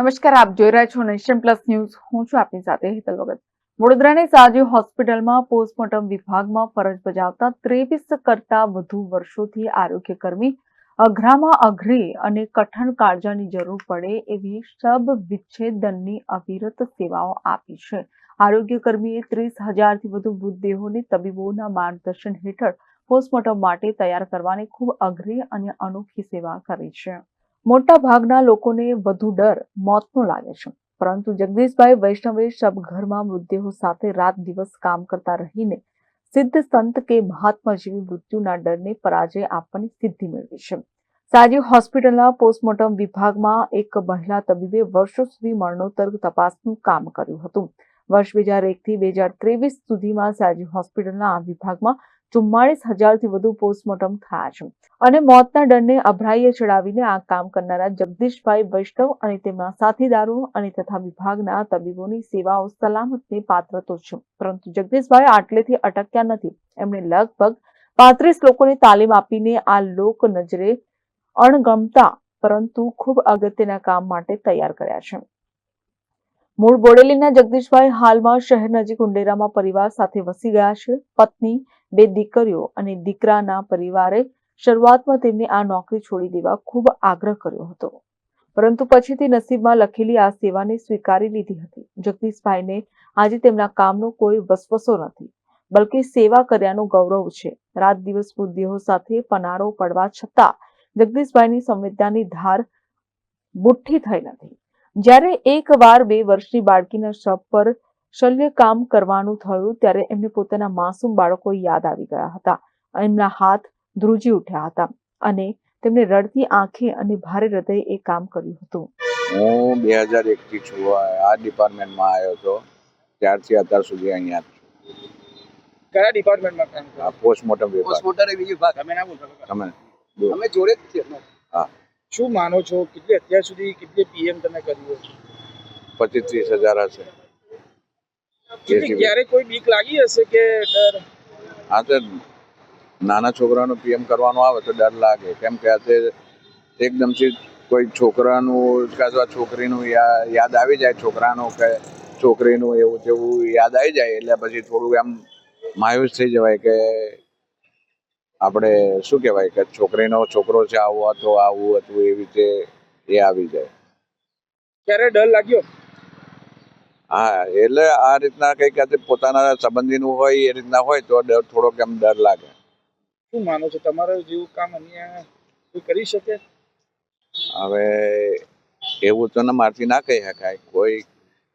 નમસ્કાર, આપ જોઈ રહ્યા છો નેશન પ્લસ ન્યૂઝ. હું છું આપની સાથે હેતલ વગત વડોદરાની સાજી હોસ્પિટલમાં પોસ્ટમોર્ટમ વિભાગમાં ફરજ બજાવતા ત્રેવીસ કરતા વધુ વર્ષોથી આરોગ્ય કર્મી અઘરામાં અઘરી અને કઠણ કાળજાની જરૂર પડે એવી શબ વિચ્છેદનની અવિરત સેવાઓ આપી છે. આરોગ્ય કર્મીએ ત્રીસ હજારથી વધુ મૃતદેહોને તબીબોના માર્ગદર્શન હેઠળ પોસ્ટમોર્ટમ માટે તૈયાર કરવાની ખૂબ અઘરી અને અનોખી સેવા કરી છે. મોટા ભાગના લોકોને વધુ ડર મોતનો લાગે છે. પરંતુ જગદીશભાઈ વૈષ્ણવે શબઘરમાં મૃતદેહો સાથે રાત દિવસ કામ કરતા રહીને સિદ્ધ સંત કે મહાત્મા જેવી મૃત્યુના ડરને પરાજય આપવાની સિદ્ધિ મેળવી છે. સાજી હોસ્પિટલના પોસ્ટમોર્ટમ વિભાગમાં એક મહિલા તબીબે વર્ષો સુધી મરણોત્તર તપાસનું કામ કર્યું હતું. વર્ષ બે હજાર એકથી બે હજાર ત્રેવીસ સુધીમાં સાજી હોસ્પિટલના આ વિભાગમાં ચુમ્માળીસ હજારથી વધુ પોસ્ટમોર્ટમ થયા છે. અને મોતના દંડને અભરાઈએ ચડાવીને આ કામ કરનારા જગદીશભાઈ વૈષ્ણવ અને તેમના સાથીદારો અને તથા વિભાગના તબીબોની સેવાઓ સલામતને પાત્ર છે. પરંતુ જગદીશભાઈ આટલેથી અટક્યા નથી. એમણે લગભગ પાંત્રીસ લોકોને તાલીમ આપીને આ લોક નજરે અણગમતા, પરંતુ ખૂબ અગત્યના કામ માટે તૈયાર કર્યા છે. મૂળ બોડેલીના જગદીશભાઈ હાલમાં શહેર નજીક ઉંડેરામાં પરિવાર સાથે વસી ગયા છે. પત્ની બે દીકરીઓ અને દીકરાના પરિવારે શરૂઆતમાં તેમને આ નોકરી છોડી દેવા ખૂબ આગ્રહ કર્યો હતો. પરંતુ પછીથી નસીબમાં લખેલી આ સેવાને સ્વીકારી લીધી હતી. જગદીશભાઈને આજે તેમના કામનો કોઈ વસવસો નથી, બલકે સેવા કર્યાનું ગૌરવ છે. રાત દિવસ મૃતદેહો સાથે પનારો પડવા છતાં જગદીશભાઈની સંવેદનાની ધાર બુઠ્ઠી થઈ નથી. જ્યારે એક વાર બે વર્ષની બાળકીના શબ પર શલ્ય કામ કરવાનું થયું ત્યારે એમને પોતાના માસૂમ બાળકો યાદ આવી ગયા હતા. એમના હાથ ધ્રુજી ઉઠ્યા હતા અને તેમણે રડતી આંખે અને ભારે હૃદયે એ કામ કર્યું હતું. હું બે હજાર એકથી છું આ ડિપાર્ટમેન્ટમાં આવ્યો હતો. ત્યારથી અત્યાર સુધી અહીંયા કયા ડિપાર્ટમેન્ટમાં કામ કરો? પોસ્ટમોર્ટમ વિભાગ. પોસ્ટમોર્ટમ બીજી વિભાગ. અમે ના બોલતો તમે અમે જોડે જ છીએ. હા. શું માનો છો? કેટલી અત્યાર સુધી કેટલી પીએમ તમે કર્યું છે પચીસ ત્રીસ હજાર હશે. ક્યારે કોઈ બીક લાગી હશે કે ડર? હા તો નાના છોકરાનો પીએમ કરવાનો આવે તો ડર લાગે. કેમ કે આ તે એકદમથી કોઈ છોકરાનું કાં તો છોકરીનું યાદ આવી જાય છોકરાનો કે છોકરીનું એવું તેવું યાદ આવી જાય એટલે પછી થોડું એમ માયુસ થઈ જવાય કે આપણે શું કહેવાય કે છોકરીનો છોકરો છે આવો હતો આવું હતું એવી રીતે એ આવી જાય. ક્યારે ડર લાગ્યો? હા એટલે આ રીતના કંઈક પોતાના સંબંધીનું હોય એ રીતના હોય તો ડર થોડોક એમ ડર લાગે. શું માનો છો? તમારું જેવું કામ અહીંયા કોઈ કરી શકે? હવે એવું તો ને મારથી ના કહી શકાય. કોઈ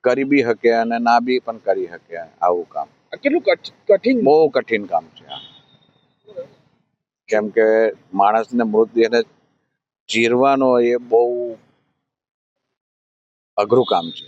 કરી બી શકે અને ના બી પણ કરી શકે આવું કામ. કેટલું કઠ- કઠિન? બહુ કઠિન કામ છે કેમ કે માણસને મૃતદેહને ચીરવાનો એ બહુ અઘરું કામ છે.